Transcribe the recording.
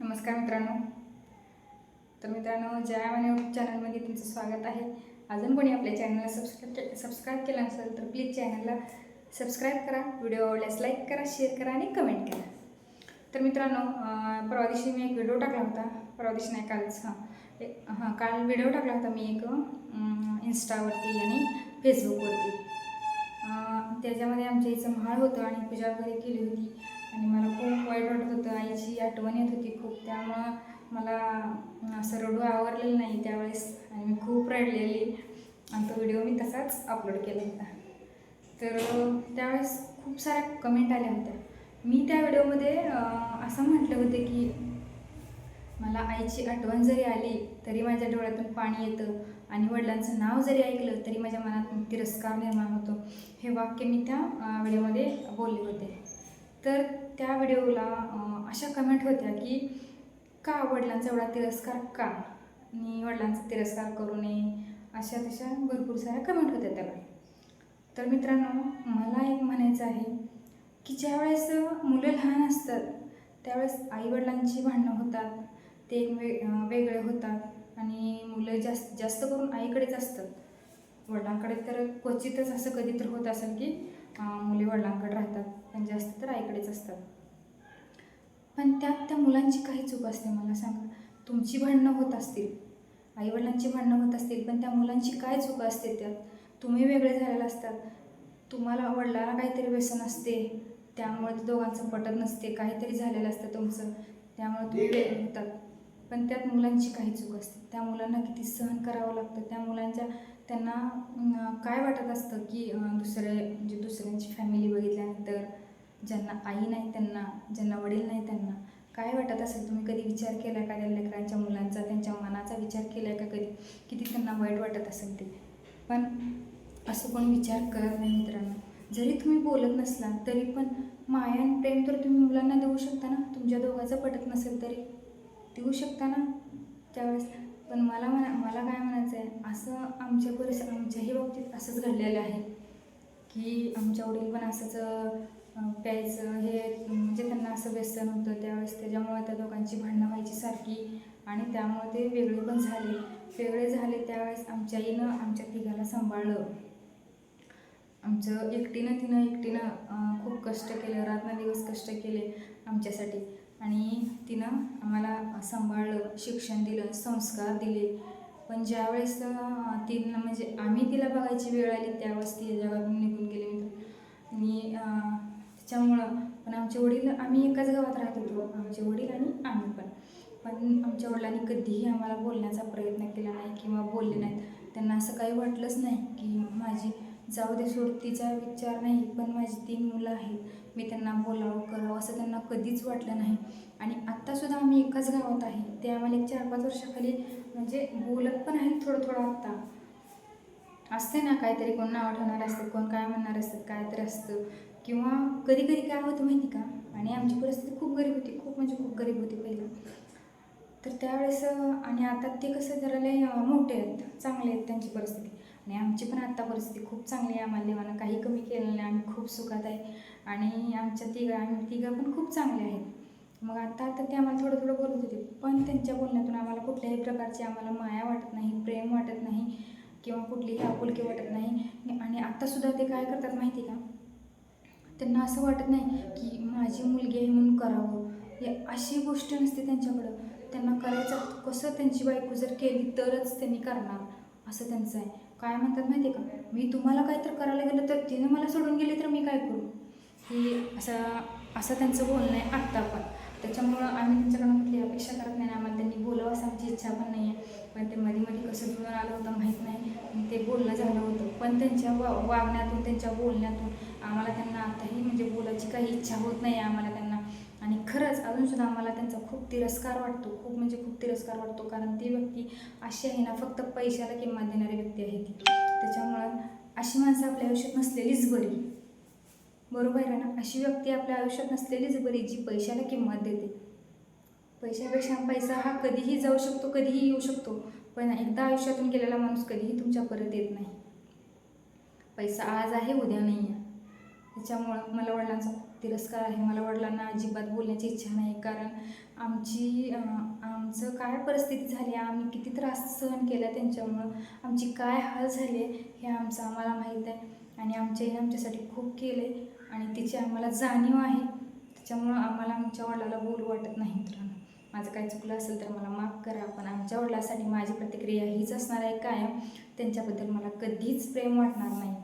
नमस्कार मित्रांनो. तर मित्रांनो जया माने यूट्यूब चॅनलमध्ये तुमचं स्वागत आहे. अजून कोणी आपल्या चॅनलला सबस्क्राईब सबस्क्राईब केलं नसेल तर प्लीज चॅनलला सबस्क्राईब करा. व्हिडिओ आवडल्यास लाईक करा शेअर करा आणि कमेंट करा. तर मित्रांनो परवा दिवशी मी एक व्हिडिओ टाकला होता. परवा दिवशी नाही कालच हां. एक हां काल व्हिडिओ टाकला होता मी एक इन्स्टावरती आणि फेसबुकवरती त्याच्यामध्ये आमच्या इथं महाळ होतं आणि पूजा वगैरे केली होती. आणि मला खूप वाईट वाटत आईची आठवण येत होती खूप. त्यामुळं मला असं रडू आवरलेलं नाही त्यावेळेस आणि मी खूप रडलेली. आणि तो व्हिडिओ मी तसाच अपलोड केला होता. तर त्यावेळेस खूप साऱ्या कमेंट आल्या होत्या. मी त्या व्हिडिओमध्ये असं म्हटलं होतं की मला आईची आठवण जरी आली तरी माझ्या डोळ्यातून पाणी येतं आणि वडिलांचं नाव जरी ऐकलं तरी माझ्या मनातून तिरस्कार निर्माण होतो. हे वाक्य मी त्या व्हिडिओमध्ये बोलले होते. तर त्या व्हिडिओला अशा कमेंट होत्या की का वडिलांचा एवढा तिरस्कार का? आणि वडिलांचा तिरस्कार करू नये. अशा तशा भरपूर साऱ्या कमेंट होत्या त्याला. तर मित्रांनो मला एक म्हणायचं आहे की ज्यावेळेस मुलं लहान असतात त्यावेळेस आईवडिलांची भांडणं होतात ते एक वे वेगळे होतात आणि मुलं जास्त जास्त करून आईकडेच असतात. वडिलांकडे तर क्वचितच असं कधी तर होत असेल की मुली वडिलांकडे राहतात पण जास्त तर आईकडेच असतात. पण त्यात त्या मुलांची काही चूक असते मला सांगा. तुमची भांडणं होत असतील आईवडिलांची भांडणं होत असतील पण त्या मुलांची काय चूक असते त्यात? तुम्ही वेगळे झालेले असतात तुम्हाला वडिलांना काहीतरी व्यसन असते त्यामुळे ते दोघांचं पटत नसते काहीतरी झालेलं असतं तुमचं त्यामुळे तुम्ही वेगळे. होतात. पण त्यात मुलांची काही चूक असते. त्या मुलांना किती सहन करावं लागतं त्या मुलांच्या त्यांना काय वाटत असतं की दुसरे म्हणजे दुसऱ्यांची फॅमिली बघितल्यानंतर ज्यांना आई नाही त्यांना ज्यांना वडील नाही त्यांना काय वाटत असेल? तुम्ही कधी विचार केला का त्या लेकरांच्या मुलांचा त्यांच्या मनाचा विचार केला का कधी? किती त्यांना वाईट वाटत असेल ते? पण असं कोण विचार करत नाही मित्रांनो. जरी तुम्ही बोलत नसला तरी पण माया आणि प्रेम तर तुम्ही मुलांना देऊ शकता ना? तुमच्या दोघांचं पटत नसेल तरी. देऊ शकता ना? त्यावेळेस. पण मला म्हणा मला काय म्हणायचं आहे असं आमच्या परिस आमच्याही बाबतीत असंच घडलेलं आहे. की आमच्या वडील पण असंच प्यायचं हे म्हणजे त्यांना असं व्यसन होतं त्यावेळेस त्याच्यामुळे त्या दोघांची भांडणं व्हायची सारखी आणि त्यामुळे ते वेगळे पण झाले. वेगळे झाले त्यावेळेस आमच्या आईनं आमच्या तिघाला सांभाळलं. आमचं एकटीनं तिनं एकटीनं खूप कष्ट केलं रात्रदिवस कष्ट केले आमच्यासाठी. आणि तिनं आम्हाला सांभाळलं शिक्षण दिलं संस्कार दिले. पण ज्यावेळेस तिनं म्हणजे आम्ही तिला बघायची वेळ आली त्यावेळेस ती जगातून निघून गेली. आणि त्याच्यामुळं पण आमचे वडील आम्ही एकाच गावात राहत होतो आमचे वडील आणि आम्ही पण. पण आमच्या वडिलांनी कधीही आम्हाला बोलण्याचा प्रयत्न केला नाही किंवा बोलले नाहीत. त्यांना असं काही वाटलंच नाही की माझी जाऊ दे सोड तिचा विचार नाही पण माझी तीन मुलं आहेत. मी त्यांना बोलावं करावं असं त्यांना कधीच वाटलं नाही. आणि आत्तासुद्धा आम्ही एकाच गावात आहे. ते आम्हाला एक चार पाच वर्षाखाली म्हणजे बोलत पण आहेत थोडं थोडं आत्ता. असते ना काहीतरी कोण नाव ठेवणार असतं कोण काय म्हणणार असतं काहीतरी असतं. किंवा कधी कधी काय होतं माहिती का? आणि आमची परिस्थिती खूप गरीब होती खूप म्हणजे खूप गरीब होती पहिलं. तर त्यावेळेस आणि आता ते कसं जरा लय मोठे आहेत चांगले आहेत त्यांची परिस्थिती. आणि आमची पण आत्ता परिस्थिती खूप चांगली आहे आम्हाला देवानं काही कमी केलं नाही आम्ही खूप सुखात आहे. आणि आमच्या तिघं आम्ही तिघं पण खूप चांगले आहेत. मग आता आता ते आम्हाला थोडं थोडं बोलत होते. पण त्यांच्या बोलण्यातून आम्हाला कुठल्याही प्रकारची आम्हाला माया वाटत नाही प्रेम वाटत नाही किंवा कुठलीही आपुलकी वाटत नाही. आणि आत्तासुद्धा ते काय करतात माहिती का? त्यांना असं वाटत नाही की माझी मुलगी आहे म्हणून करावं. हे अशी गोष्ट नसते त्यांच्याकडं. त्यांना करायचं कसं त्यांची बायको जर केली तरच त्यांनी करणार. असं त्यांचं आहे. काय म्हणतात माहिती आहे का? मी तुम्हाला काय तर करायला गेलं तर तिने मला सोडून गेली तर मी काय करू? की असं असं त्यांचं बोलणं आहे आत्ता पण. त्याच्यामुळं आम्ही त्यांच्याकडून कुठली अपेक्षा करत नाही. आम्हाला त्यांनी बोलावं असं आमची इच्छा पण नाही आहे पण ते मध्ये मध्ये कसं जुळून आलं होतं माहीत नाही. ते बोलणं झालं होतं. पण त्यांच्या वा वागण्यातून त्यांच्या बोलण्यातून आम्हाला त्यांना आताही म्हणजे बोलायची काही इच्छा होत नाही आहे आम्हाला त्यांना. आणि खरंच अजूनसुद्धा आम्हाला त्यांचा खूप तिरस्कार वाटतो. खूप म्हणजे खूप तिरस्कार वाटतो. कारण ती व्यक्ती अशी आहे ना फक्त पैशाला किंमत देणारी व्यक्ती आहे ती. त्याच्यामुळं अशी माणसं आपल्या आयुष्यात नसलेलीच बरी. बरोबर आहे ना? अशी व्यक्ती आपल्या आयुष्यात नसलेलीच बरी जी पैशाला किंमत देते. पैशापेक्षा पैसा हा कधीही जाऊ शकतो कधीही येऊ शकतो. पण एकदा आयुष्यातून गेलेला माणूस कधीही तुमच्या परत येत नाही. पैसा आज आहे उद्या नाही आहे. त्याच्यामुळं मला वडिलांचा तिरस्कार आहे. मला वडिलांना अजिबात बोलण्याची इच्छा नाही. कारण आमची आमचं काय परिस्थिती झाली आम्ही किती त्रास सहन केला त्यांच्यामुळं आमची काय हाल झाले हे आमचं आम्हाला माहीत आहे. आणि आमच्याही आमच्यासाठी खूप केले. आणि तिची आम्हाला जाणीव आहे. त्याच्यामुळं आम्हाला आमच्या वडिलाला बोलू वाटत नाही मित्रांनो. माझं काही चुकलं असेल तर मला माफ करा पण आमच्या वडिलासाठी माझी प्रतिक्रिया हीच असणार आहे कायम. त्यांच्याबद्दल मला कधीच प्रेम वाटणार नाही.